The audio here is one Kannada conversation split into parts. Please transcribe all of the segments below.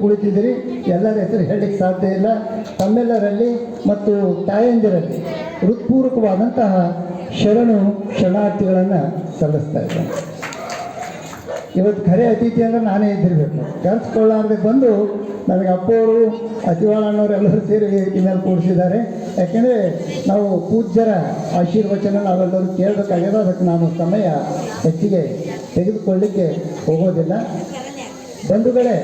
ಕುಳಿತಿದ್ದೀರಿ, ಎಲ್ಲರ ಹೆಸರು ಹೇಳಲಿಕ್ಕೆ ಸಾಧ್ಯ ಇಲ್ಲ. ತಮ್ಮೆಲ್ಲರಲ್ಲಿ ಮತ್ತು ತಾಯಂದಿರಲ್ಲಿ ಹೃತ್ಪೂರ್ವಕವಾದಂತಹ ಶರಣು ಶರಣಾರ್ಥಿಗಳನ್ನು ಸಲ್ಲಿಸ್ತಾ ಇದ್ದಾರೆ ಇವತ್ತು ಖರೆ ಅತಿಥಿ ಅಂದರೆ ನಾನೇ ಇದ್ದಿರಬೇಕು. ಕಲ್ಸ್ಕೊಳ್ಳಾರ್ದೆ ಬಂದು ನನಗೆ ಅಪ್ಪವರು ಅತಿವಾಳಣ್ಣವರು ಎಲ್ಲರೂ ಸೇರಿ ವೇದಿಕೆ ಮೇಲೆ ಕೂಡಿಸಿದ್ದಾರೆ ಯಾಕೆಂದರೆ ನಾವು ಪೂಜ್ಯರ ಆಶೀರ್ವಚನ ನಾವೆಲ್ಲರೂ ಕೇಳಬೇಕಾಗಿದೆ ಅದಕ್ಕೆ ನಾನು ಸಮಯ ಹೆಚ್ಚಿಗೆ ತೆಗೆದುಕೊಳ್ಳಿಕ್ಕೆ ಹೋಗೋದಿಲ್ಲ. ಬಂಧುಗಳೇ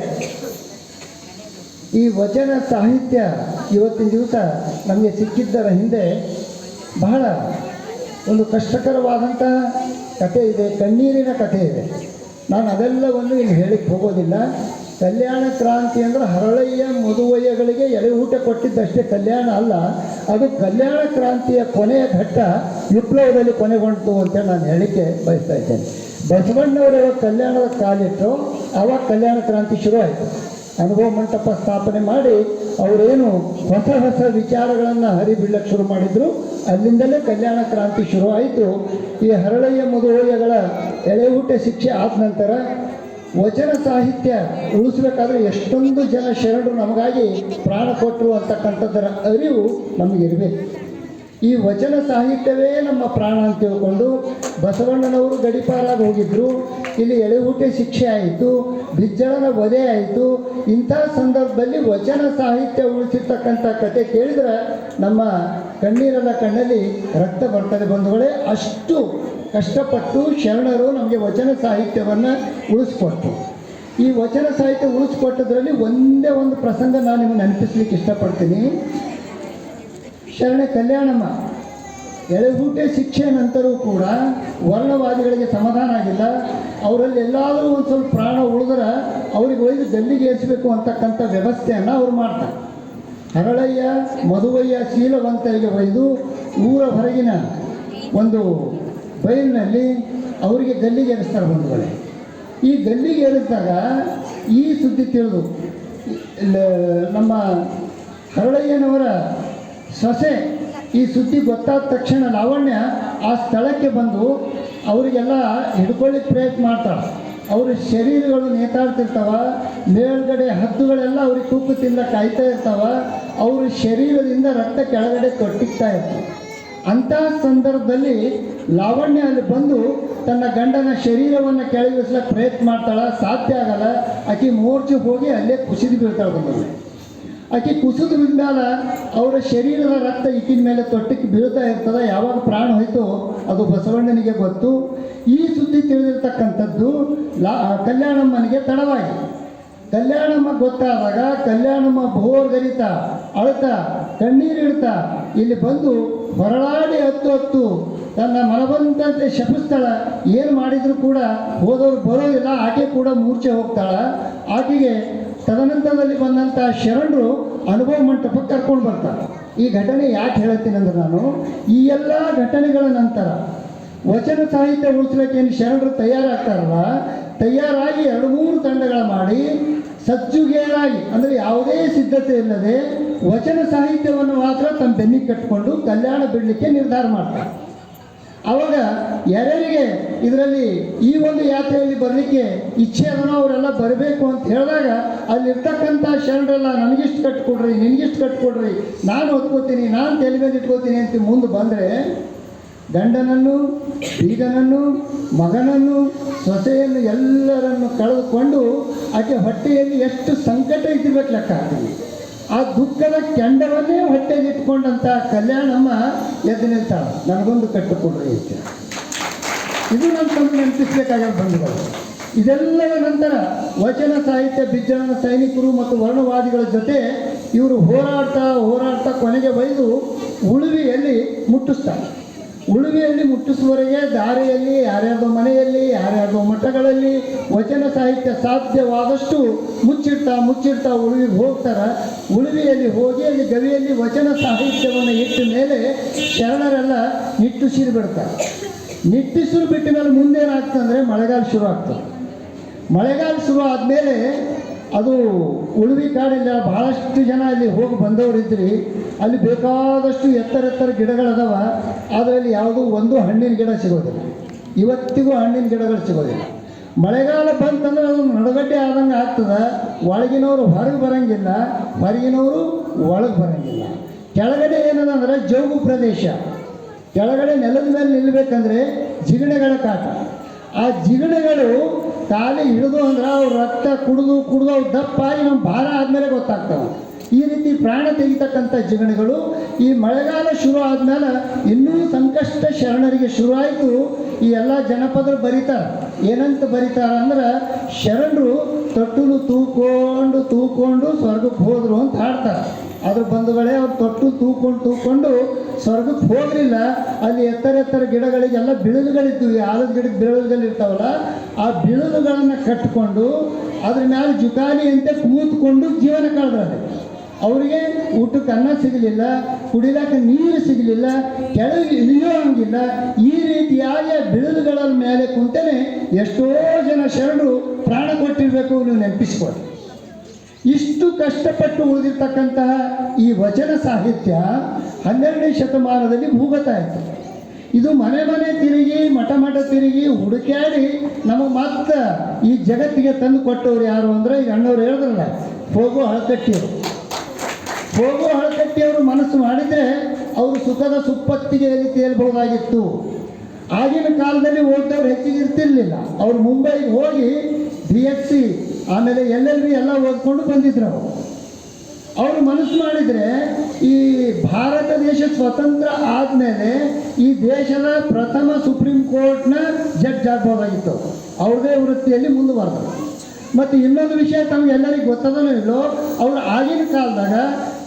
ಈ ವಚನ ಸಾಹಿತ್ಯ ಇವತ್ತಿನ ದಿವಸ ನಮಗೆ ಸಿಕ್ಕಿದ್ದರ ಹಿಂದೆ ಬಹಳ ಒಂದು ಕಷ್ಟಕರವಾದಂತಹ ಕಥೆ ಇದೆ, ಕಣ್ಣೀರಿನ ಕಥೆ ಇದೆ. ನಾನು ಅದೆಲ್ಲವನ್ನು ಇಲ್ಲಿ ಹೇಳಿಕ್ಕೆ ಹೋಗೋದಿಲ್ಲ. ಕಲ್ಯಾಣ ಕ್ರಾಂತಿ ಅಂದರೆ ಹರಳಯ್ಯ ಮದುವಯ್ಯಗಳಿಗೆ ಎಳೆ ಊಟ ಕೊಟ್ಟಿದ್ದಷ್ಟೇ ಕಲ್ಯಾಣ ಅಲ್ಲ, ಅದು ಕಲ್ಯಾಣ ಕ್ರಾಂತಿಯ ಕೊನೆಯ ಘಟ್ಟ ವಿಪ್ಲವದಲ್ಲಿ ಕೊನೆಗೊಂಡಿತು ಅಂತ ನಾನು ಹೇಳಿಕೆ ಬಯಸ್ತಾ ಇದ್ದೇನೆ. ಬಸವಣ್ಣವರು ಯಾವಾಗ ಕಲ್ಯಾಣದ ಕಾಲಿಟ್ಟರು ಅವಾಗ ಕಲ್ಯಾಣ ಕ್ರಾಂತಿ ಶುರು ಆಯಿತು ಅನುಭವ ಮಂಟಪ ಸ್ಥಾಪನೆ ಮಾಡಿ ಅವರೇನು ಹೊಸ ಹೊಸ ವಿಚಾರಗಳನ್ನು ಹರಿಬಿಡಕ್ಕೆ ಶುರು ಮಾಡಿದ್ರು. ಅಲ್ಲಿಂದಲೇ ಕಲ್ಯಾಣ ಕ್ರಾಂತಿ ಶುರು ಆಯಿತು ಈ ಹರಳಯ್ಯ ಮಧುವಯ್ಯಗಳ ಎಳೆ ಊಟ ಶಿಕ್ಷೆ ಆದ ನಂತರ ವಚನ ಸಾಹಿತ್ಯ ಉಳಿಸ್ಬೇಕಾದ್ರೆ ಎಷ್ಟೊಂದು ಜನ ಶರಣರು ನಮಗಾಗಿ ಪ್ರಾಣ ಕೊಟ್ಟರು ಅಂತಕ್ಕಂಥದ್ದರ ಅರಿವು ನಮಗಿರಬೇಕು. ಈ ವಚನ ಸಾಹಿತ್ಯವೇ ನಮ್ಮ ಪ್ರಾಣ ಅಂತ ತಿಳ್ಕೊಂಡು ಬಸವಣ್ಣನವರು ಗಡಿಪಾರಾಗಿ ಹೋಗಿದ್ರು. ಇಲ್ಲಿ ಎಳೆಹುಟ್ಟೆ ಶಿಕ್ಷೆ ಆಯಿತು. ಬಿಜ್ಜಳನ ವಧೆ ಆಯಿತು. ಇಂಥ ಸಂದರ್ಭದಲ್ಲಿ ವಚನ ಸಾಹಿತ್ಯ ಉಳಿಸಿರ್ತಕ್ಕಂಥ ಕತೆ ಕೇಳಿದ್ರೆ ನಮ್ಮ ಕಣ್ಣೀರನ ಕಣ್ಣಲ್ಲಿ ರಕ್ತ ಬರ್ತದೆ ಬಂಧುಗಳೇ. ಅಷ್ಟು ಕಷ್ಟಪಟ್ಟು ಶರಣರು ನಮಗೆ ವಚನ ಸಾಹಿತ್ಯವನ್ನು ಉಳಿಸ್ಕೊಟ್ರು. ಈ ವಚನ ಸಾಹಿತ್ಯ ಉಳಿಸ್ಕೊಟ್ಟದ್ರಲ್ಲಿ ಒಂದೇ ಒಂದು ಪ್ರಸಂಗ ನಾನು ನಿಮಗೆ ನೆನಪಿಸ್ಲಿಕ್ಕೆ ಇಷ್ಟಪಡ್ತೀನಿ. ಶರಣೆ ಕಲ್ಯಾಣಮ್ಮ. ಎಳೆಗೂಟೆ ಶಿಕ್ಷೆ ನಂತರವೂ ಕೂಡ ವರ್ಣವಾದಿಗಳಿಗೆ ಸಮಾಧಾನ ಆಗಿಲ್ಲ. ಅವರಲ್ಲಿ ಎಲ್ಲಾದರೂ ಒಂದು ಸ್ವಲ್ಪ ಪ್ರಾಣ ಉಳಿದ್ರೆ ಅವ್ರಿಗೆ ಒಯ್ದು ಗಲ್ಲಿಗೆ ಏರಿಸಬೇಕು ಅಂತಕ್ಕಂಥ ವ್ಯವಸ್ಥೆಯನ್ನು ಅವ್ರು ಮಾಡ್ತಾರೆ. ಹರಳಯ್ಯ, ಮಧುವಯ್ಯ ಶೀಲವಂತರಿಗೆ ಒಯ್ದು ಊರ ಹೊರಗಿನ ಒಂದು ಬಯಲಿನಲ್ಲಿ ಅವರಿಗೆ ಗಲ್ಲಿಗೆ ಏರಿಸ್ತಾರೆ ಬಂಧುಗಳೇ. ಈ ಗಲ್ಲಿಗೆ ಏರಿಸಿದಾಗ ಈ ಸುದ್ದಿ ತಿಳಿದು ನಮ್ಮ ಹರಳಯ್ಯನವರ ಸೊಸೆ ಈ ಸುದ್ದಿ ಗೊತ್ತಾದ ತಕ್ಷಣ ಲಾವಣ್ಯ ಆ ಸ್ಥಳಕ್ಕೆ ಬಂದು ಅವರಿಗೆಲ್ಲ ಹಿಡ್ಕೊಳ್ಳಿಕ್ಕೆ ಪ್ರಯತ್ನ ಮಾಡ್ತಾಳೆ. ಅವ್ರ ಶರೀರಗಳು ನೇತಾಡ್ತಿರ್ತಾವ, ಮೇಲ್ಗಡೆ ಹದ್ದುಗಳೆಲ್ಲ ಅವ್ರಿಗೆ ತೂಕು ತಿಂದ ಕಾಯ್ತಾ ಇರ್ತಾವ, ಅವ್ರ ಶರೀರದಿಂದ ರಕ್ತ ಕೆಳಗಡೆ ಕೊಟ್ಟಿಗ್ತಾ ಇರ್ತವೆ. ಅಂತಹ ಸಂದರ್ಭದಲ್ಲಿ ಲಾವಣ್ಯ ಅಲ್ಲಿ ಬಂದು ತನ್ನ ಗಂಡನ ಶರೀರವನ್ನು ಕೆಳಗಿಳಿಸ್ಲಿಕ್ಕೆ ಪ್ರಯತ್ನ ಮಾಡ್ತಾಳೆ, ಸಾಧ್ಯ ಆಗಲ್ಲ, ಆಕೆ ಮೂರ್ಛೆ ಹೋಗಿ ಅಲ್ಲೇ ಕುಸಿದು ಬೀಳ್ತಾಳೆ ಬಂದಳು ಆಕೆ ಕುಸಿದ ಬಿದ್ದಾಗ ಅವರ ಶರೀರದ ರಕ್ತ ಈಕಿನ ಮೇಲೆ ತೊಟ್ಟಕ್ಕೆ ಬೀಳ್ತಾ ಇರ್ತದೆ. ಯಾವಾಗ ಪ್ರಾಣ ಹೋಯ್ತು ಅದು ಬಸವಣ್ಣನಿಗೆ ಗೊತ್ತು. ಈ ಸುದ್ದಿ ತಿಳಿದಿರ್ತಕ್ಕಂಥದ್ದು ಲಾ ಕಲ್ಯಾಣಮ್ಮನಿಗೆ ತಡವಾಗಿ ಕಲ್ಯಾಣಮ್ಮ ಗೊತ್ತಾದಾಗ, ಕಲ್ಯಾಣಮ್ಮ ಬೋರ್ಗರಿತ ಅಳ್ತಾ ಕಣ್ಣೀರಿಡ್ತ ಇಲ್ಲಿ ಬಂದು ಹೊರಳಾಡಿ ಹತ್ತು ಹತ್ತು ತನ್ನ ಮನಬಂದಂತೆ ಶಪಿಸ್ತಾಳ. ಏನು ಮಾಡಿದರೂ ಕೂಡ ಹೋದವ್ರು ಬರೋದಿಲ್ಲ. ಆಕೆ ಕೂಡ ಮೂರ್ಛೆ ಹೋಗ್ತಾಳ. ಆಕೆಗೆ ತದನಂತರದಲ್ಲಿ ಬಂದಂಥ ಶರಣರು ಅನುಭವ ಮಂಟಪಕ್ಕೆ ಕರ್ಕೊಂಡು ಬರ್ತಾರೆ. ಈ ಘಟನೆ ಯಾಕೆ ಹೇಳುತ್ತೇನೆ ನಾನು, ಈ ಎಲ್ಲ ಘಟನೆಗಳ ನಂತರ ವಚನ ಸಾಹಿತ್ಯ ಉಳಿಸ್ಲಿಕ್ಕೆ ಏನು ಶರಣರು ತಯಾರಾಗ್ತಾರಲ್ಲ, ತಯಾರಾಗಿ ಎರಡು ಮೂರು ತಂಡಗಳ ಮಾಡಿ ಸಜ್ಜುಗೇರಾಗಿ ಅಂದರೆ ಯಾವುದೇ ಸಿದ್ಧತೆ ಇಲ್ಲದೆ ವಚನ ಸಾಹಿತ್ಯವನ್ನು ಮಾತ್ರ ತಮ್ಮ ಬೆನ್ನಿಗೆ ಕಟ್ಟಿಕೊಂಡು ಕಲ್ಯಾಣ ಬಿಡಲಿಕ್ಕೆ ನಿರ್ಧಾರ ಮಾಡ್ತಾರೆ. ಅವಾಗ ಯಾರ್ಯಾರಿಗೆ ಇದರಲ್ಲಿ ಈ ಒಂದು ಯಾತ್ರೆಯಲ್ಲಿ ಬರಲಿಕ್ಕೆ ಇಚ್ಛೆ ಅದನ್ನು ಅವರೆಲ್ಲ ಬರಬೇಕು ಅಂತ ಹೇಳಿದಾಗ ಅಲ್ಲಿರ್ತಕ್ಕಂಥ ಶರಣರೆಲ್ಲ, ನನಗಿಷ್ಟು ಕಟ್ಕೊಡ್ರಿ, ನಿನಗಿಷ್ಟು ಕಟ್ಕೊಡ್ರಿ, ನಾನು ಹೊತ್ಕೋತೀನಿ, ನಾನು ತಲೆ ಮೇಲೆ ಇಟ್ಕೋತೀನಿ ಅಂತ ಮುಂದೆ ಬಂದರೆ ಗಂಡನನ್ನು, ಬೀಗನನ್ನು, ಮಗನನ್ನು, ಸೊಸೆಯನ್ನು ಎಲ್ಲರನ್ನು ಕಳೆದುಕೊಂಡು ಆಕೆ ಹೊಟ್ಟೆಯಲ್ಲಿ ಎಷ್ಟು ಸಂಕಟ ಇದ್ದಿರ್ಬೇಕು ಲೆಕ್ಕ ಹಾಕ್ತೀನಿ ಆ ದುಃಖದ ಕೆಂಡವನ್ನೇ ಹೊಟ್ಟೆಗೆ ಇಟ್ಕೊಂಡಂತ ಕಲ್ಯಾಣಮ್ಮ ಎದ್ದು ನಿಲ್ತಾಳೆ. ನನಗೊಂದು ಕಟ್ಟಿಕೊಡ್ರಿ ಅಂತ ಇದು ನನ್ನ ತಮ್ಮ ನೆನಪಿಸ್ಬೇಕಾಗ ಬಂಧುಗಳು. ಇದೆಲ್ಲದ ನಂತರ ವಚನ ಸಾಹಿತ್ಯ ಬಿಜ್ಜನ ಸೈನಿಕರು ಮತ್ತು ವರ್ಣವಾದಿಗಳ ಜೊತೆ ಇವರು ಹೋರಾಡ್ತಾ ಹೋರಾಡ್ತಾ ಕೊನೆಗೆ ಬೈದು ಉಳುವಿಯಲ್ಲಿ ಮುಟ್ಟಿಸ್ತಾರೆ. ಉಳುವಿಯಲ್ಲಿ ಮುಟ್ಟಿಸುವವರೆಗೆ ದಾರಿಯಲ್ಲಿ, ಯಾರ್ಯಾರ್ದೋ ಮನೆಯಲ್ಲಿ, ಯಾರ್ಯಾರ್ದೋ ಮಠಗಳಲ್ಲಿ ವಚನ ಸಾಹಿತ್ಯ ಸಾಧ್ಯವಾದಷ್ಟು ಮುಚ್ಚಿಡ್ತಾ ಮುಚ್ಚಿಡ್ತಾ ಉಳುವಿಗೆ ಹೋಗ್ತಾರೆ. ಉಳುವೆಯಲ್ಲಿ ಹೋಗಿ ಅಲ್ಲಿ ಗವಿಯಲ್ಲಿ ವಚನ ಸಾಹಿತ್ಯವನ್ನು ಇಟ್ಟ ಮೇಲೆ ಶರಣರೆಲ್ಲ ನಿಟ್ಟುಸಿರು ಬಿಡ್ತಾರೆ. ನಿಟ್ಟುಸಿರು ಬಿಟ್ಟ ಮೇಲೆ ಮುಂದೇನಾಗ್ತದೆ ಅಂದರೆ ಮಳೆಗಾಲ ಶುರು ಆಗ್ತದೆ. ಮಳೆಗಾಲ ಶುರು ಆದಮೇಲೆ ಅದು ಉಳುವಿ ಕಾಡಿಲ್ಲ ಭಾಳಷ್ಟು ಜನ ಅಲ್ಲಿ ಹೋಗಿ ಬಂದವರಿದ್ರಿ ಅಲ್ಲಿ ಬೇಕಾದಷ್ಟು ಎತ್ತರ ಎತ್ತರ ಗಿಡಗಳದಾವ ಅದರಲ್ಲಿ ಯಾವುದೂ ಒಂದು ಹಣ್ಣಿನ ಗಿಡ ಸಿಗೋದಿಲ್ಲ. ಇವತ್ತಿಗೂ ಹಣ್ಣಿನ ಗಿಡಗಳು ಸಿಗೋದಿಲ್ಲ. ಮಳೆಗಾಲ ಬಂತಂದ್ರೆ ಅದು ನಡುಗಡ್ಡೆ ಆದಂಗೆ ಆಗ್ತದೆ. ಒಳಗಿನವರು ಹೊರಗೆ ಬರಂಗಿಲ್ಲ. ಹೊರಗಿನವರು ಒಳಗೆ ಬರಂಗಿಲ್ಲ. ಕೆಳಗಡೆ ಏನದ ಅಂದ್ರೆ ಜೋಗು ಪ್ರದೇಶ. ಕೆಳಗಡೆ ನೆಲದ ಮೇಲೆ ನಿಲ್ಲಬೇಕಂದ್ರೆ ಜಿಗಣೆಗಳ ಕಾಟ. ಆ ಜಿಗಣೆಗಳು ಕಾಲಿ ಹಿಡಿದು ಅಂದ್ರೆ ಅವ್ರ ರಕ್ತ ಕುಡಿದು ಕುಡಿದು ಅವು ದಪ್ಪಾಗಿ ನಮ್ಮ ಭಾರ ಆದಮೇಲೆ ಗೊತ್ತಾಗ್ತವೆ. ಈ ರೀತಿ ಪ್ರಾಣ ತೆಗಿತಕ್ಕಂಥ ಜೀವನಗಳು ಈ ಮಳೆಗಾಲ ಶುರು ಆದಮೇಲೆ ಇನ್ನೂ ಸಂಕಷ್ಟ ಶರಣರಿಗೆ ಶುರುವಾಯಿತು. ಈ ಎಲ್ಲ ಜನಪದರು ಬರೀತಾರೆ. ಏನಂತ ಬರೀತಾರೆ ಅಂದ್ರೆ ಶರಣರು ತೊಟ್ಟಲು ತೂಕೊಂಡು ತೂಕೊಂಡು ಸ್ವರ್ಗಕ್ಕೆ ಹೋದ್ರು ಅಂತ ಹಾಡ್ತಾರೆ. ಅದ್ರ ಬಂಧುಗಳೇ ಅವ್ರು ತೊಟ್ಟು ತೂಕೊಂಡು ತೂಕೊಂಡು ಸ್ವರ್ಗಕ್ಕೆ ಹೋಗಲಿಲ್ಲ ಅಲ್ಲಿ ಎತ್ತರ ಎತ್ತರ ಗಿಡಗಳಿಗೆಲ್ಲ ಬಿಳುಗುಗಳಿದ್ವು ಈ ಆಲದ ಗಿಡಕ್ಕೆ ಇರ್ತಾವಲ್ಲ, ಆ ಬಿಳುಗುಗಳನ್ನು ಕಟ್ಟಿಕೊಂಡು ಅದ್ರ ಮೇಲೆ ಜುಕಾಲಿ ಅಂತ ಕೂತ್ಕೊಂಡು ಜೀವನ ಕಳೆದ್ರೆ ಅವರಿಗೆ ಊಟಕ್ಕೆ ಅನ್ನ ಸಿಗಲಿಲ್ಲ, ಕುಡಿಲಾಕ ನೀರು ಸಿಗಲಿಲ್ಲ, ಕೆಳಗೆ ಇಳಿಯೋ ಹಂಗಿಲ್ಲ. ಈ ರೀತಿಯಾಗಿ ಆ ಬಿಳುಗುಗಳ ಮೇಲೆ ಕುಂತೇನೆ ಎಷ್ಟೋ ಜನ ಶರಣರು ಪ್ರಾಣ ಕೊಟ್ಟಿರಬೇಕು ನೀವು ನೆನಪಿಸ್ಕೊಳ್ಳಿ. ಇಷ್ಟು ಕಷ್ಟಪಟ್ಟು ಉಳಿದಿರ್ತಕ್ಕಂತಹ ಈ ವಚನ ಸಾಹಿತ್ಯ ಹನ್ನೆರಡನೇ ಶತಮಾನದಲ್ಲಿ ಭೂಗತ ಆಯಿತು. ಇದು ಮನೆ ಮನೆ ತಿರುಗಿ, ಮಠ ಮಠ ತಿರುಗಿ ಹುಡುಕಾಡಿ ನಮಗೆ ಮತ್ತೆ ಈ ಜಗತ್ತಿಗೆ ತಂದು ಕೊಟ್ಟವ್ರು ಯಾರು ಅಂದರೆ ಈಗ ಅಣ್ಣವ್ರು ಹೇಳಿದ್ರಲ್ಲ, ಹೋಗೋ ಹಳಕಟ್ಟಿಯವರು ಹೋಗೋ ಹಳಕಟ್ಟಿಯವರು ಮನಸ್ಸು ಮಾಡಿದರೆ ಅವರು ಸುಖದ ಸುಪ್ಪತ್ತಿಗೆ ಎಲ್ಲಿ ತೇಲ್ಬಹುದಾಗಿತ್ತು. ಆಗಿನ ಕಾಲದಲ್ಲಿ ಓದಿದವ್ರು ಹೆಚ್ಚಿಗೆ ಇರ್ತಿರ್ಲಿಲ್ಲ. ಅವ್ರು ಮುಂಬೈಗೆ ಹೋಗಿ ಬಿ ಎಸ್ ಸಿ ಆಮೇಲೆ ಎಲ್ ಎಲ್ ಬಿ ಎಲ್ಲ ಓದ್ಕೊಂಡು ಬಂದಿದ್ರು ಅವರು. ಅವರು ಮನಸ್ಸು ಮಾಡಿದರೆ ಈ ಭಾರತ ದೇಶ ಸ್ವತಂತ್ರ ಆದಮೇಲೆ ಈ ದೇಶದ ಪ್ರಥಮ ಸುಪ್ರೀಂ ಕೋರ್ಟ್ನ ಜಡ್ಜ್ ಆಗ್ಬೋದಾಗಿತ್ತು. ಅವ್ರದೇ ವೃತ್ತಿಯಲ್ಲಿ ಮುಂದುವರೆದ್ರು. ಮತ್ತು ಇನ್ನೊಂದು ವಿಷಯ ತಮಗೆಲ್ಲರಿಗೂ ಗೊತ್ತದನೋ ಇಲ್ಲೋ, ಅವರು ಆಗಿನ ಕಾಲದಾಗ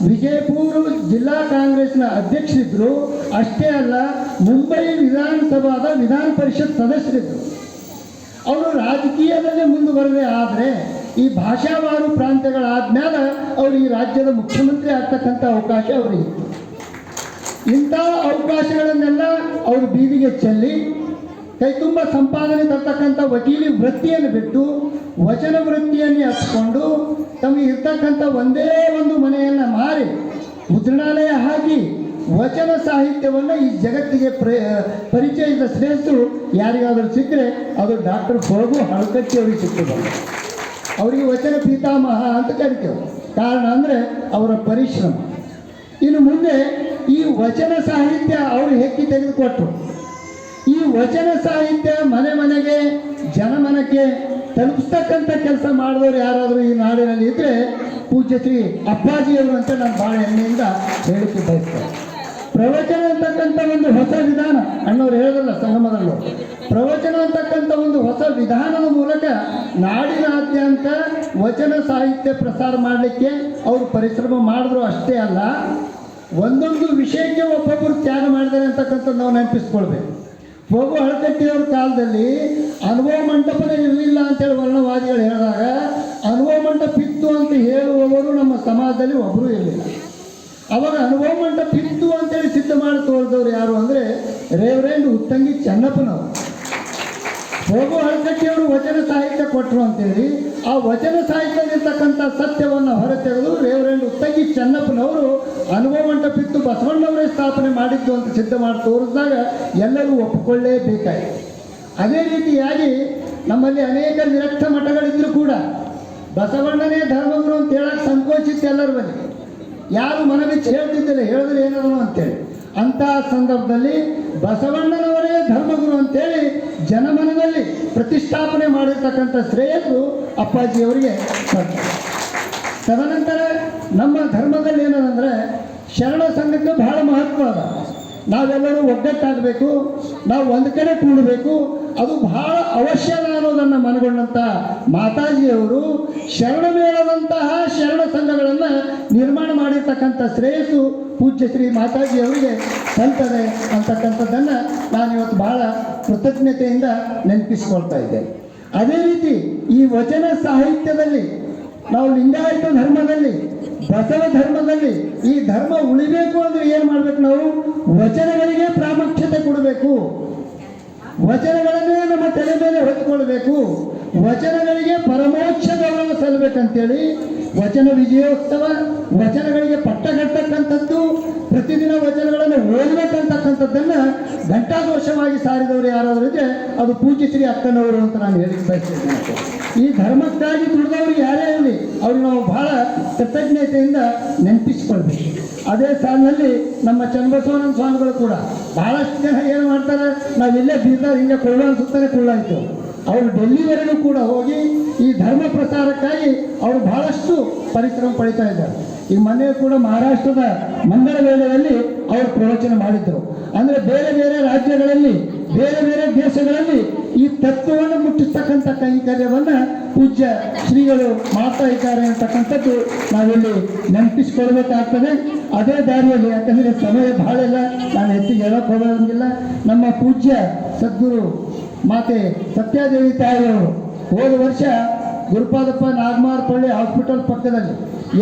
ವಿಜಯಪುರ ಜಿಲ್ಲಾ ಕಾಂಗ್ರೆಸ್ನ ಅಧ್ಯಕ್ಷರಿದ್ದರು ಅಷ್ಟೇ ಅಲ್ಲ ಮುಂಬೈ ವಿಧಾನಸಭಾದ ವಿಧಾನ ಪರಿಷತ್ ಸದಸ್ಯರಿದ್ದರು ಅವರು ರಾಜಕೀಯದಲ್ಲೇ ಮುಂದುವರೆದೇ ಆದರೆ ಈ ಭಾಷಾವಾರು ಪ್ರಾಂತ್ಯಗಳಾದ್ಮೇಲೆ ಅವರು ಈ ರಾಜ್ಯದ ಮುಖ್ಯಮಂತ್ರಿ ಆಗ್ತಕ್ಕಂಥ ಅವಕಾಶ ಅವರಿಗೆ. ಇಂಥ ಅವಕಾಶಗಳನ್ನೆಲ್ಲ ಅವರು ಬೀದಿಗೆ ಚೆಲ್ಲಿ, ಕೈ ತುಂಬ ಸಂಪಾದನೆ ತರ್ತಕ್ಕಂಥ ವಕೀಲಿ ವೃತ್ತಿಯನ್ನು ಬಿಟ್ಟು, ವಚನ ವೃತ್ತಿಯನ್ನೇ ಹಚ್ಕೊಂಡು, ತಮಗೆ ಇರ್ತಕ್ಕಂಥ ಒಂದೇ ಒಂದು ಮನೆಯನ್ನು ಮಾರಿ, ಮುದ್ರಣಾಲಯ ಹಾಕಿ ವಚನ ಸಾಹಿತ್ಯವನ್ನು ಈ ಜಗತ್ತಿಗೆ ಪ್ರ ಪರಿಚಯದ ಶ್ರೇಷ್ಠರು ಯಾರಿಗಾದರೂ ಸಿಕ್ಕರೆ ಅದು ಡಾಕ್ಟರ್ ಫೋಗು ಹಳಕಟ್ಟಿ ಅವರಿಗೆ ಅವರಿಗೆ ವಚನ ಪೀತಾಮಹ ಅಂತ ಕರಿತೇವೆ ಕಾರಣ ಅಂದರೆ ಅವರ ಪರಿಶ್ರಮ. ಇನ್ನು ಮುಂದೆ ಈ ವಚನ ಸಾಹಿತ್ಯ ಅವರು ಹೆಕ್ಕಿ ತೆಗೆದುಕೊಟ್ಟರು ಈ ವಚನ ಸಾಹಿತ್ಯ ಮನೆ ಮನೆಗೆ ಜನಮನಕ್ಕೆ ತಲುಪಿಸ್ತಕ್ಕಂಥ ಕೆಲಸ ಮಾಡಿದವರು ಯಾರಾದರೂ ಈ ನಾಡಿನಲ್ಲಿ ಇದ್ದರೆ ಪೂಜ್ಯ ಶ್ರೀ ಅಪ್ಪಾಜಿಯವರು ಅಂತ ನಾನು ಭಾಳ ಹೆಮ್ಮೆಯಿಂದ ಹೇಳಿಕೆ ಬಯಸ್ತೇನೆ. ಪ್ರವಚನ ಅಂತಕ್ಕಂಥ ಒಂದು ಹೊಸ ವಿಧಾನ. ಅಣ್ಣವ್ರು ಹೇಳಿದ್ರಲ್ಲ ಸಂಗಮದಲ್ಲೂ. ಪ್ರವಚನ ಅಂತಕ್ಕಂಥ ಒಂದು ಹೊಸ ವಿಧಾನದ ಮೂಲಕ ನಾಡಿನಾದ್ಯಂತ ವಚನ ಸಾಹಿತ್ಯ ಪ್ರಸಾರ ಮಾಡಲಿಕ್ಕೆ ಅವರು ಪರಿಶ್ರಮ ಮಾಡಿದ್ರು ಅಷ್ಟೇ ಅಲ್ಲ, ಒಂದೊಂದು ವಿಷಯಕ್ಕೆ ಒಬ್ಬೊಬ್ಬರು ತ್ಯಾಗ ಮಾಡಿದ್ದಾರೆ ಅಂತಕ್ಕಂಥದ್ದು ನಾವು ನೆನಪಿಸ್ಕೊಳ್ಬೇಕು. ಹೋಗು ಹಳಕಟ್ಟಿಯವ್ರ ಕಾಲದಲ್ಲಿ ಅನುಭವ ಮಂಟಪನೇ ಇರಲಿಲ್ಲ ಅಂತೇಳಿ ವರ್ಣವಾದಿಗಳು ಹೇಳಿದಾಗ, ಅನುಭವ ಮಂಟಪ ಇತ್ತು ಅಂತ ಹೇಳುವವರು ನಮ್ಮ ಸಮಾಜದಲ್ಲಿ ಒಬ್ಬರೂ ಇರಲಿಲ್ಲ. ಅವಾಗ ಉತ್ತಂಗಿ ಚೆನ್ನಪ್ಪನವರು. ಹೋಗು ಅವರು ವಚನ ಸಾಹಿತ್ಯ ಕೊಟ್ಟರು ಅಂತೇಳಿ, ಆ ವಚನ ಸಾಹಿತ್ಯದಲ್ಲಿರ್ತಕ್ಕಂಥ ಸತ್ಯವನ್ನು ಹೊರತೆಗೆದು ರೇವರೆಂಡ್ ಉತ್ತಂಗಿ ಚೆನ್ನಪ್ಪನವರು ಅನುಭವ ಮಂಟಪಿತ್ತು ಬಸವಣ್ಣವರೇ ಸ್ಥಾಪನೆ ಮಾಡಿದ್ದು ಅಂತ ಸಿದ್ಧ ಮಾಡಿ ತೋರಿಸಿದಾಗ ಎಲ್ಲರೂ ಒಪ್ಪಿಕೊಳ್ಳೇಬೇಕಾಯಿತು. ಅದೇ ರೀತಿಯಾಗಿ ನಮ್ಮಲ್ಲಿ ಅನೇಕ ನಿರಕ್ಷ ಮಠಗಳಿದ್ದರೂ ಕೂಡ ಬಸವಣ್ಣನೇ ಧರ್ಮಗುರು ಅಂತ ಹೇಳಕ್ಕೆ ಸಂಕೋಚಿತ್ತು ಎಲ್ಲರ ಬಳಿ ಯಾರು ಮನವಿಚ್ಚು ಹೇಳ್ತಿದ್ದಿಲ್ಲ, ಹೇಳಿದ್ರೆ ಏನೋ ಅಂತೇಳಿ. ಅಂತಹ ಸಂದರ್ಭದಲ್ಲಿ ಬಸವಣ್ಣನವರೇ ಧರ್ಮಗುರು ಅಂತೇಳಿ ಜನಮನದಲ್ಲಿ ಪ್ರತಿಷ್ಠಾಪನೆ ಮಾಡಿರ್ತಕ್ಕಂಥ ಶ್ರೇಯಸ್ಸು ಅಪ್ಪಾಜಿಯವರಿಗೆ. ತದನಂತರ ನಮ್ಮ ಧರ್ಮದಲ್ಲಿ ಏನದಂದರೆ ಶರಣ ಸಂಘಕ್ಕೆ ಬಹಳ ಮಹತ್ವ ಅದ ನಾವೆಲ್ಲರೂ ಒಗ್ಗಟ್ಟಾಗಬೇಕು, ನಾವು ಒಂದು ಕಡೆ ಕೂಡಬೇಕು ಅದು ಬಹಳ ಅವಶ್ಯಕ ಅನ್ನೋದನ್ನು ಮನಗೊಂಡಂಥ ಮಾತಾಜಿಯವರು ಶರಣ ಮೇಳದಂತಹ ಶರಣ ಸಂಘಗಳನ್ನು ನಿರ್ಮಾಣ ಮಾಡಿರ್ತಕ್ಕಂಥ ಶ್ರೇಯಸ್ಸು ಪೂಜ್ಯ ಶ್ರೀ ಮಾತಾಜಿಯವರಿಗೆ ಸಲ್ತದೆ ಅಂತಕ್ಕಂಥದ್ದನ್ನು ನಾನು ಇವತ್ತು ಬಹಳ ಕೃತಜ್ಞತೆಯಿಂದ ನೆನಪಿಸ್ಕೊಳ್ತಾ ಇದ್ದೇನೆ. ಅದೇ ರೀತಿ ಈ ವಚನ ಸಾಹಿತ್ಯದಲ್ಲಿ ನಾವು ಲಿಂಗಾಯತ ಧರ್ಮದಲ್ಲಿ, ಬಸವ ಧರ್ಮದಲ್ಲಿ ಈ ಧರ್ಮ ಉಳಿಬೇಕು ಅಂದ್ರೆ ಏನು ಮಾಡ್ಬೇಕು ನಾವು? ವಚನಗಳಿಗೆ ಪ್ರಾಮುಖ್ಯತೆ ಕೊಡಬೇಕು. ವಚನಗಳನ್ನೇ ನಮ್ಮ ತಲೆ ಮೇಲೆ ಹೊತ್ಕೊಳ್ಬೇಕು. ವಚನಗಳಿಗೆ ಪರಮೋಚ್ಚ ಗೌರವ ಸಲ್ಲಬೇಕಂತೇಳಿ ವಚನ ವಿಜಯೋತ್ಸವ, ವಚನಗಳಿಗೆ ಪಟ್ಟ ಕಟ್ಟತಕ್ಕಂಥದ್ದು ಪ್ರತಿದಿನ ವಚನಗಳನ್ನು ಓದಬೇಕಂತಕ್ಕಂಥದ್ದನ್ನ ಘಂಟಾಘೋಷವಾಗಿ ಸಾರಿದವರು ಯಾರಾದರೂ ಇದ್ರೆ ಅದು ಪೂಜ್ಯ ಶ್ರೀ ಅಕ್ಕನವರು ಅಂತ ನಾನು ಹೇಳಿ ಬಯಸ್ತೇನೆ ಈ ಧರ್ಮಕ್ಕಾಗಿ ದುಡಿದವರು ಯಾರೇ ಇರಲಿ ಅವ್ರು ನಾವು ಬಹಳ ಕೃತಜ್ಞತೆಯಿಂದ ನೆನಪಿಸ್ಕೊಳ್ಬೇಕು. ಅದೇ ಸಾಲಿನಲ್ಲಿ ನಮ್ಮ ಚನ್ನಬಸವನಂದ ಸ್ವಾಮಿಗಳು ಕೂಡ ಬಹಳಷ್ಟು ಜನ ಏನು ಮಾಡ್ತಾರೆ? ನಾವಿಲ್ಲೇ ಬೀದರ್ ಹಿಂಗೆ ಕೊಳ್ಳ ಅನ್ಸುತ್ತಾನೆ ಕೊಳ್ಳಾಯಿತು ಅವರು ಡೆಲ್ಲಿವರೆಗೂ ಕೂಡ ಹೋಗಿ ಈ ಧರ್ಮ ಪ್ರಸಾರಕ್ಕಾಗಿ ಅವರು ಬಹಳಷ್ಟು ಪರಿಶ್ರಮ ಪಡಿತಾ ಇದ್ದಾರೆ. ಈ ಮನೆ ಕೂಡ ಮಹಾರಾಷ್ಟ್ರದ ಮಂಗಳ ವೇಳೆಯಲ್ಲಿ ಅವರು ಪ್ರವಚನ ಮಾಡಿದ್ರು. ಅಂದರೆ ಬೇರೆ ಬೇರೆ ರಾಜ್ಯಗಳಲ್ಲಿ ಬೇರೆ ಬೇರೆ ದೇಶಗಳಲ್ಲಿ ಈ ತತ್ವವನ್ನು ಮುಟ್ಟಿಸ್ತಕ್ಕಂಥ ಕೈಂಕರ್ಯವನ್ನು ಪೂಜ್ಯ ಶ್ರೀಗಳು ಮಾಡ್ತಾ ಇದ್ದಾರೆ ಅಂತಕ್ಕಂಥದ್ದು ನಾವಿಲ್ಲಿ ನೆನಪಿಸ್ಕೊಳ್ಬೇಕಾಗ್ತದೆ. ಅದೇ ದಾರಿಯಲ್ಲಿ, ಯಾಕಂದರೆ ಸಮಯ ಬಹಳ ಇಲ್ಲ. ನಾನು ಹೆಚ್ಚಿಗೆ ಹೇಳಕ್ ಹೋಗೋದಿಲ್ಲ. ನಮ್ಮ ಪೂಜ್ಯ ಸದ್ಗುರು ಮಾತೆ ಸತ್ಯಾದೇವಿ ತಾಯಿಯವರು ಹೋದ ವರ್ಷ ಗುರುಪಾದಪ್ಪ ನಾಗಮಾರಪಳ್ಳಿ ಹಾಸ್ಪಿಟಲ್ ಪಕ್ಕದಲ್ಲಿ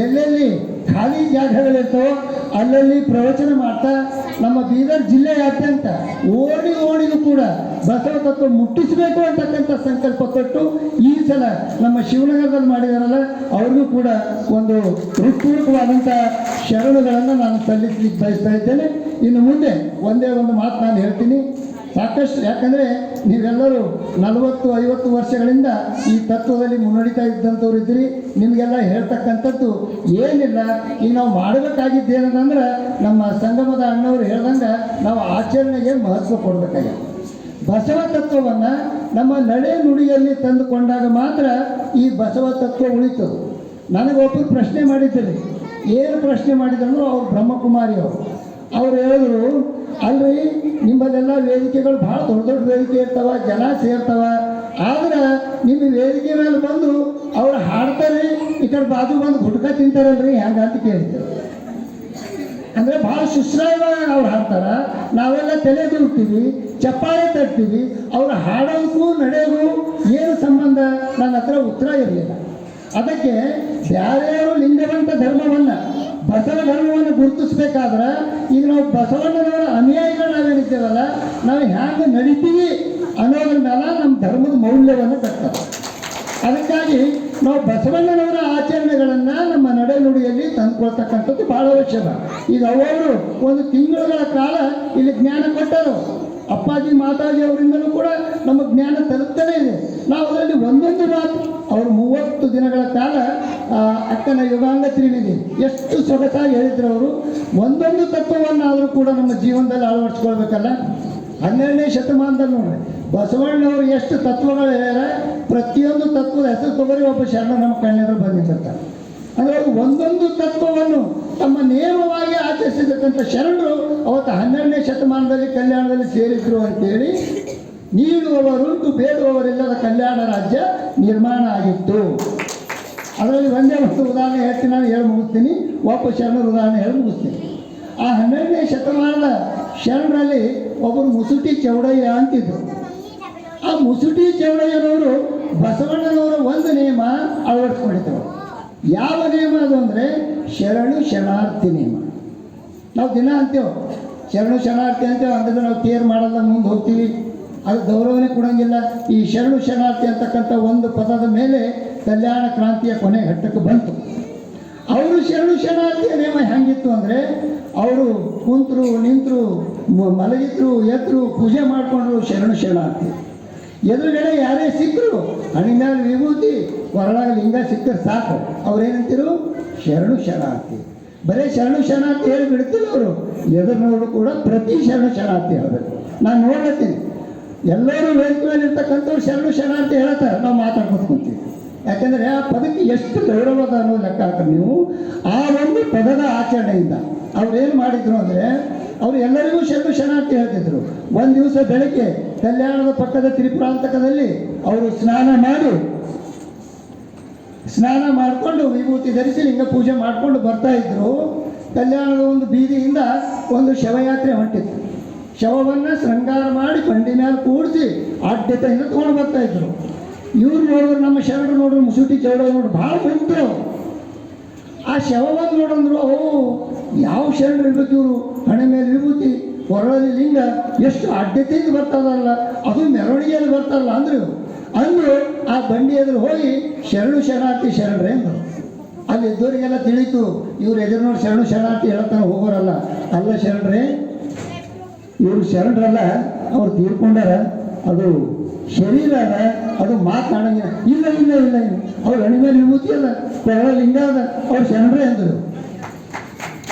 ಎಲ್ಲೆಲ್ಲಿ ಖಾಲಿ ಜಾಗಗಳಿರ್ತವೋ ಅಲ್ಲಲ್ಲಿ ಪ್ರವಚನ ಮಾಡ್ತಾ ನಮ್ಮ ಬೀದರ್ ಜಿಲ್ಲೆಯಾದ್ಯಂತ ಓಡಿ ಓಣಿಗೂ ಕೂಡ ಬಸವ ತತ್ವ ಮುಟ್ಟಿಸಬೇಕು ಅಂತಕ್ಕಂಥ ಸಂಕಲ್ಪ ತೊಟ್ಟು ಈ ಸಲ ನಮ್ಮ ಶಿವನಗರದಲ್ಲಿ ಮಾಡಿದಾರಲ್ಲ, ಅವ್ರಿಗೂ ಕೂಡ ಒಂದು ಹೃತ್ಪೂರ್ವಕವಾದಂಥ ಶರಣುಗಳನ್ನು ನಾನು ಸಲ್ಲಿಸಲಿಕ್ಕೆ ಬಯಸ್ತಾ ಇದ್ದೇನೆ. ಇನ್ನು ಮುಂದೆ ಒಂದೇ ಒಂದು ಮಾತು ನಾನು ಹೇಳ್ತೀನಿ. ಸಾಕಷ್ಟು ಯಾಕಂದರೆ ನೀವೆಲ್ಲರೂ ನಲವತ್ತು, ಐವತ್ತು ವರ್ಷಗಳಿಂದ ಈ ತತ್ವದಲ್ಲಿ ಮುನ್ನಡೀತಾ ಇದ್ದಂಥವ್ರು ಇದ್ದೀರಿ. ನಿಮಗೆಲ್ಲ ಹೇಳ್ತಕ್ಕಂಥದ್ದು ಏನಿಲ್ಲ. ಈಗ ನಾವು ಮಾಡಬೇಕಾಗಿದ್ದೇನಂದ್ರೆ ನಮ್ಮ ಸಂಗಮದ ಅಣ್ಣವರು ಹೇಳ್ದಂಗೆ ನಾವು ಆಚರಣೆಗೆ ಮಹತ್ವ ಕೊಡಬೇಕಾಗಿದೆ. ಬಸವ ತತ್ವವನ್ನು ನಮ್ಮ ನಡೆ ನುಡಿಯಲ್ಲಿ ತಂದುಕೊಂಡಾಗ ಮಾತ್ರ ಈ ಬಸವ ತತ್ವ ಉಳಿತು ನನಗೊಬ್ಬರು ಪ್ರಶ್ನೆ ಮಾಡಿದ್ರಿ ಏನು ಪ್ರಶ್ನೆ ಮಾಡಿದ್ರು? ಅವರು ಬ್ರಹ್ಮಕುಮಾರಿ ಅವರು. ಅವ್ರು ಹೇಳಿದ್ರು, ಅಲ್ರಿ ನಿಮ್ಮಲ್ಲೆಲ್ಲ ವೇದಿಕೆಗಳು ಭಾಳ ದೊಡ್ಡ ದೊಡ್ಡ ವೇದಿಕೆ ಇರ್ತಾವ, ಜನ ಸೇರ್ತಾವ. ಆದ್ರೆ ನಿಮ್ಮ ವೇದಿಕೆ ಮೇಲೆ ಬಂದು ಅವ್ರು ಹಾಡ್ತಾರೆ, ಈ ಕಡೆ ಬಾಜು ಬಂದು ಗುಟ್ಕ ತಿಂತಾರಲ್ರಿ, ಹೆಂಗ ಅಂತ ಕೇಳ್ತಾರೆ ಅಂದ್ರೆ ಭಾಳ ಶುಶ್ರಾಯವಾಗಿ ಅವ್ರು ಹಾಡ್ತಾರ. ನಾವೆಲ್ಲ ತಲೆ ದೂಡ್ತೀವಿ ಚಪ್ಪಾಳೆ ತಟ್ತೀವಿ, ಅವ್ರು ಹಾಡೋಕ್ಕೂ ನಡೆಯೋದು ಏನು ಸಂಬಂಧ? ನನ್ನ ಹತ್ರ ಉತ್ತರ ಇರಲಿಲ್ಲ. ಅದಕ್ಕೆ ಯಾರ್ಯಾರು ಲಿಂಗವಂತ ಧರ್ಮವನ್ನ ಬಸವ ಧರ್ಮವನ್ನು ಗುರುತಿಸ್ಬೇಕಾದ್ರೆ ಈಗ ನಾವು ಬಸವಣ್ಣನವರ ಅನುಯಾಯಿಗಳು ನಾವೇನಿದ್ದೇವಲ್ಲ ನಾವು ಹ್ಯಾಂಗೆ ನಡಿತೀವಿ ಅನ್ನೋದ್ರ ಮೇಲೆ ನಮ್ಮ ಧರ್ಮದ ಮೌಲ್ಯವನ್ನು ಕಟ್ತಾರೆ. ಅದಕ್ಕಾಗಿ ನಾವು ಬಸವಣ್ಣನವರ ಆಚರಣೆಗಳನ್ನು ನಮ್ಮ ನಡೆನುಡಿಯಲ್ಲಿ ತಂದುಕೊಳ್ತಕ್ಕಂಥದ್ದು ಭಾಳ ಅವಶ್ಯಕ ಈಗ ಅವರು ಒಂದು ತಿಂಗಳುಗಳ ಕಾಲ ಇಲ್ಲಿ ಜ್ಞಾನ ಕೊಟ್ಟರು. ಅಪ್ಪಾಜಿ ಮಾತಾಜಿ ಅವರಿಂದಲೂ ಕೂಡ ನಮ್ಮ ಜ್ಞಾನ ತಲುಪ್ತಾನೆ ಇದೆ. ನಾವು ಅದರಲ್ಲಿ ಒಂದೊಂದು ಮಾತು, ಅವರು ಮೂವತ್ತು ದಿನಗಳ ಕಾಲ ಅಕ್ಕನ ಯುಗಾಂಗ ತಿಳಿದಿದೆ ಎಷ್ಟು ಸೊಗಸಾಗಿ ಹೇಳಿದ್ರು ಅವರು, ಒಂದೊಂದು ತತ್ವವನ್ನಾದರೂ ಕೂಡ ನಮ್ಮ ಜೀವನದಲ್ಲಿ ಅಳವಡಿಸ್ಕೊಳ್ಬೇಕಲ್ಲ? ಹನ್ನೆರಡನೇ ಶತಮಾನದಲ್ಲಿ ನೋಡ್ರಿ, ಬಸವಣ್ಣವರು ಎಷ್ಟು ತತ್ವಗಳು ಹೇಳ್ಯಾರ? ಪ್ರತಿಯೊಂದು ತತ್ವದ ಹೆಸರು ತೊಗರಿ ಒಬ್ಬ ಶರಣ ನಮ್ಮ ಕಣ್ಣೆದುರು ಬಂದಿರ್ತಾರೆ ಅಂದರೆ ಒಂದೊಂದು ತತ್ವವನ್ನು ತಮ್ಮ ನೇಮವಾಗಿ ಆಚರಿಸಿರ್ತಕ್ಕಂಥ ಶರಣರು ಅವತ್ತು ಹನ್ನೆರಡನೇ ಶತಮಾನದಲ್ಲಿ ಕಲ್ಯಾಣದಲ್ಲಿ ಸೇರಿದ್ರು ಅಂತೇಳಿ ನೀಡುವವರುಂಟು ಬೇಡುವವರಿಲ್ಲದ ಕಲ್ಯಾಣ ರಾಜ್ಯ ನಿರ್ಮಾಣ ಆಗಿತ್ತು. ಅದರಲ್ಲಿ ಒಂದೇ ಒಂದು ಉದಾಹರಣೆ ಹೇಳ್ತೀನಿ, ನಾನು ಹೇಳಿ ಮುಗಿಸ್ತೀನಿ. ಒಬ್ಬ ಶರಣರ ಉದಾಹರಣೆ ಹೇಳಿ ಮುಗಿಸ್ತೀನಿ. ಆ ಹನ್ನೆರಡನೇ ಶತಮಾನದ ಶರಣರಲ್ಲಿ ಒಬ್ಬರು ಮುಸುಟಿ ಚೌಡಯ್ಯ ಅಂತಿದ್ರು. ಆ ಮುಸುಟಿ ಚೌಡಯ್ಯನವರು ಬಸವಣ್ಣನವರ ಒಂದು ನಿಯಮ ಅಳವಡಿಸ್ಕೊಂಡಿದ್ರು ಯಾವ ನಿಯಮ ಅದು ಅಂದರೆ ಶರಣು ಶರಣಾರ್ಥಿ ನಿಯಮ ನಾವು ದಿನ ಅಂತೇವೆ. ಶರಣು ಶರಣಾರ್ಥಿ ಅಂತೇವೆ. ಅಂದ್ರೆ ನಾವು ತೇರು ಮಾಡಲ್ಲ, ಮುಂದೆ ಹೋಗ್ತೀವಿ. ಅದು ಗೌರವನೇ ಕೊಡೋಂಗಿಲ್ಲ. ಈ ಶರಣು ಶರಣಾರ್ಥಿ ಅಂತಕ್ಕಂಥ ಒಂದು ಪದದ ಮೇಲೆ ಕಲ್ಯಾಣ ಕ್ರಾಂತಿಯ ಕೊನೆ ಘಟ್ಟಕ್ಕೆ ಬಂತು. ಅವರು ಶರಣು ಶರಣಾರ್ಥಿಯ ನೇಮ ಹೆಂಗಿತ್ತು ಅಂದರೆ, ಅವರು ಕುಂತರು, ನಿಂತರು ಮಲಗಿದ್ರು, ಎದ್ರು, ಪೂಜೆ ಮಾಡಿಕೊಂಡ್ರು ಶರಣು ಶರಣಾರ್ಥಿ. ಎದುರುಗಡೆ ಯಾರೇ ಸಿಕ್ಕರು ಮೇಲೆ ವಿಭೂತಿ ಹೊರಳಾಗ ಲಿಂಗ ಸಿಕ್ಕರೆ ಸಾಕು. ಅವ್ರೇನಂತಿರು? ಶರಣು ಶರಣಾರ್ಥಿ. ಬರೀ ಶರಣು ಶರಣಾರ್ಥಿ ಹೇಳಿ ಬಿಡ್ತಿಲ್ಲ ಅವರು. ಎದುರು ನೋಡು ಕೂಡ ಪ್ರತಿ ಶರಣು ಶರಣಾರ್ಥಿ ಹೇಳಬೇಕು. ನಾನು ನೋಡ್ಲತ್ತೀನಿ. ಎಲ್ಲರೂ ವೇದ ಇರ್ತಕ್ಕಂಥವ್ರು ಶರಣು ಶರಣಾರ್ಥಿ ಹೇಳ್ತಾರೆ ನಾವು ಮಾತಾಡ್ಕೊತ್ಕೊತೀವಿ ಯಾಕಂದರೆ ಆ ಪದಕ್ಕೆ ಎಷ್ಟು ಗೌರವದ ಅನ್ನೋ ಲೆಕ್ಕ ಹಾಕ್ರಿ ನೀವು. ಆ ಒಂದು ಪದದ ಆಚರಣೆಯಿಂದ ಅವ್ರು ಏನು ಮಾಡಿದ್ರು ಅಂದರೆ ಅವರು ಎಲ್ಲರಿಗೂ ಶರಣು ಶರಣಾರ್ಥಿ ಹೇಳ್ತಿದ್ರು. ಒಂದು ದಿವಸ ಬೆಳಗ್ಗೆ ಕಲ್ಯಾಣದ ಪಕ್ಕದ ತ್ರಿಪುರಾಂತಕದಲ್ಲಿ ಅವರು ಸ್ನಾನ ಮಾಡಿ ಸ್ನಾನ ಮಾಡಿಕೊಂಡು ವಿಭೂತಿ ಧರಿಸಿ ಲಿಂಗ ಪೂಜೆ ಮಾಡಿಕೊಂಡು ಬರ್ತಾ ಇದ್ರು. ಕಲ್ಯಾಣದ ಒಂದು ಬೀದಿಯಿಂದ ಒಂದು ಶವಯಾತ್ರೆ ಹೊಂಟಿತ್ತು. ಶವವನ್ನು ಶೃಂಗಾರ ಮಾಡಿ ಬಂಡಿ ಮೇಲೆ ಕೂಡಿಸಿ ಆದ್ಯತೆಯಿಂದ ತೊಗೊಂಡು ಬರ್ತಾ ಇದ್ರು. ಇವ್ರು ನೋಡಿದ್ರು ನಮ್ಮ ಶರಣರು ನೋಡಿದ್ರು, ಮುಸುಟಿ ಚರಣ ನೋಡ್ರಿ ಭಾಳ ಬಂತು ಆ ಶವವನ್ನು ನೋಡಂದ್ರು, ಓ, ಯಾವ ಶರಣರು ಇರ್ಬೇಕು ಇವರು? ಹಣೆ ಮೇಲೆ ವಿಭೂತಿ, ಹೊರಳಲ್ಲಿ ಲಿಂಗ, ಎಷ್ಟು ಆದ್ಯತೆಯಿಂದ ಬರ್ತದಲ್ಲ ಅದು ಮೆರವಣಿಗೆಯಲ್ಲಿ ಬರ್ತಾರಲ್ಲ ಅಂದ್ರು ಅಂದ್ರು ಆ ಬಂಡಿ ಎದುರು ಹೋಗಿ, ಶರಣು ಶರಣಾರ್ಥಿ ಶರಣರೇ ಅಂದರು. ಅಲ್ಲಿ ಇದ್ದವರಿಗೆಲ್ಲ ತಿಳಿತು, ಇವ್ರು ಎದುರು ನೋಡಿ ಶರಣು ಶರಣಾರ್ಥಿ ಹೇಳ್ತಾನೆ ಹೋಗೋರಲ್ಲ, ಅಲ್ಲ ಶರಣರೇ. ಇವರು ಶರಣರಲ್ಲ, ಅವ್ರು ತೀರ್ಕೊಂಡಾರ, ಅದು ಶರೀರ ಅದ, ಅದು ಮಾತಾಡಂಗಿಲ್ಲ. ಇಲ್ಲ ಇಲ್ಲ ಇಲ್ಲ ಇಲ್ಲ. ಅವ್ರ ಹಣಿ ಮೇಲೆ ವಿಭೂತಿ ಅದ, ಕೊರಳ ಲಿಂಗ ಅದ, ಅವ್ರು ಶರಣರೇ ಅಂದರು.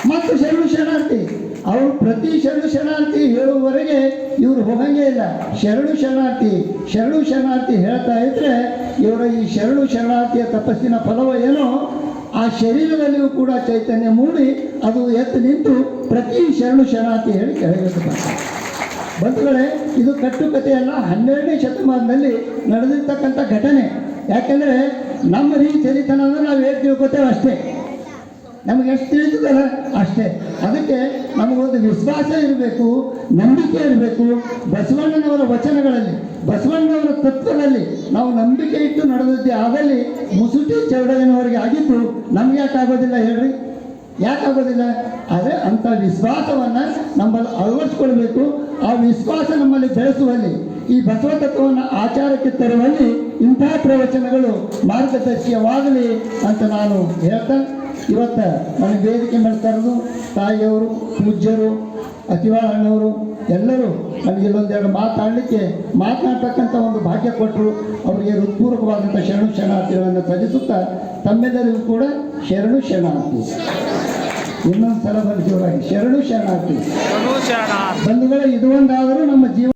ಮತ್ತು ಶರಣು ಶರಣಾರ್ಥಿ ಅವರು ಪ್ರತಿ ಶರಣು ಶರಣಾರ್ಥಿ ಹೇಳುವವರೆಗೆ ಇವರು ಹೋಗಂಗೇ ಇಲ್ಲ. ಶರಣು ಶರಣಾರ್ಥಿ ಶರಣು ಶರಣಾರ್ಥಿ ಹೇಳ್ತಾ ಇದ್ರೆ ಇವರ ಈ ಶರಣು ಶರಣಾರ್ಥಿಯ ತಪಸ್ಸಿನ ಫಲವ ಏನೋ? ಆ ಶರೀರದಲ್ಲಿಯೂ ಕೂಡ ಚೈತನ್ಯ ಮೂಡಿ ಅದು ಎತ್ತು ನಿಂತು ಪ್ರತಿ ಶರಣು ಶರಣಾರ್ಥಿ ಹೇಳಿ ಕೆಳಗೆ. ಬಂಧುಗಳೇ, ಇದು ಕಟ್ಟುಕತೆಯಲ್ಲ ಹನ್ನೆರಡನೇ ಶತಮಾನದಲ್ಲಿ ನಡೆದಿರ್ತಕ್ಕಂಥ ಘಟನೆ. ಯಾಕೆಂದರೆ ನಮ್ಮ ರೀತಿಯಲ್ಲಿತನ ಅಂದ್ರೆ ನಾವು ಹೇಗೆ ತಿಳ್ಕೊತೇವೆ ಅಷ್ಟೇ. ನಮಗೆ ಎಷ್ಟು ತಿಳಿತದಲ್ಲ? ಅಷ್ಟೇ. ಅದಕ್ಕೆ ನಮಗೊಂದು ವಿಶ್ವಾಸ ಇರಬೇಕು, ನಂಬಿಕೆ ಇರಬೇಕು. ಬಸವಣ್ಣನವರ ವಚನಗಳಲ್ಲಿ, ಬಸವಣ್ಣನವರ ತತ್ವದಲ್ಲಿ ನಾವು ನಂಬಿಕೆ ಇಟ್ಟು ನಡೆದಿದ್ದೆ ಆದಲ್ಲಿ ಮುಸುಟಿ ಚೌಡಯ್ಯನವರಿಗೆ ಆಗಿದ್ದು ನಮ್ಗೆ ಯಾಕೆ ಆಗೋದಿಲ್ಲ ಹೇಳ್ರಿ? ಯಾಕೆ ಆಗೋದಿಲ್ಲ? ಆದರೆ ಅಂಥ ವಿಶ್ವಾಸವನ್ನು ನಮ್ಮಲ್ಲಿ ಅಳವಡಿಸ್ಕೊಳ್ಬೇಕು. ಆ ವಿಶ್ವಾಸ ನಮ್ಮಲ್ಲಿ ಬೆಳೆಸುವಲ್ಲಿ, ಈ ಬಸವ ತತ್ವವನ್ನು ಆಚಾರಕ್ಕೆ ತರುವಲ್ಲಿ ಇಂತಹ ಪ್ರವಚನಗಳು ಮಾರ್ಗದರ್ಶಿಯವಾಗಲಿ ಅಂತ ನಾನು ಹೇಳ್ತಾ ಇವತ್ತ ನಮ್ಮ ವೇದಿಕೆ ಮಾಡ್ತಾ ಇರೋದು ತಾಯಿಯವರು ಪೂಜ್ಯರು ಅತಿವಾಳ ಅಣ್ಣವರು ಎಲ್ಲರೂ ನಮಗೆ ಇಲ್ಲೊಂದೆರಡು ಮಾತಾಡಲಿಕ್ಕೆ ಮಾತನಾಡ್ತಕ್ಕಂಥ ಒಂದು ಭಾಗ್ಯ ಕೊಟ್ಟರು ಅವರಿಗೆ ಹೃತ್ಪೂರ್ವಕವಾದಂಥ ಶರಣು ಶರಣಾರ್ಥಿಗಳನ್ನು ಸಲ್ಲಿಸುತ್ತಾ ತಮ್ಮೆಲ್ಲರಿಗೂ ಕೂಡ ಶರಣು ಶರಣಾರ್ಥಿ. ಇನ್ನೊಂದು ಸಲ ಬಂದು ಜೋರಾಗಿ ಶರಣು ಶರಣಾರ್ಥಿ. ಬಂಧುಗಳ ಇದು ಒಂದಾದರೂ ನಮ್ಮ ಜೀವ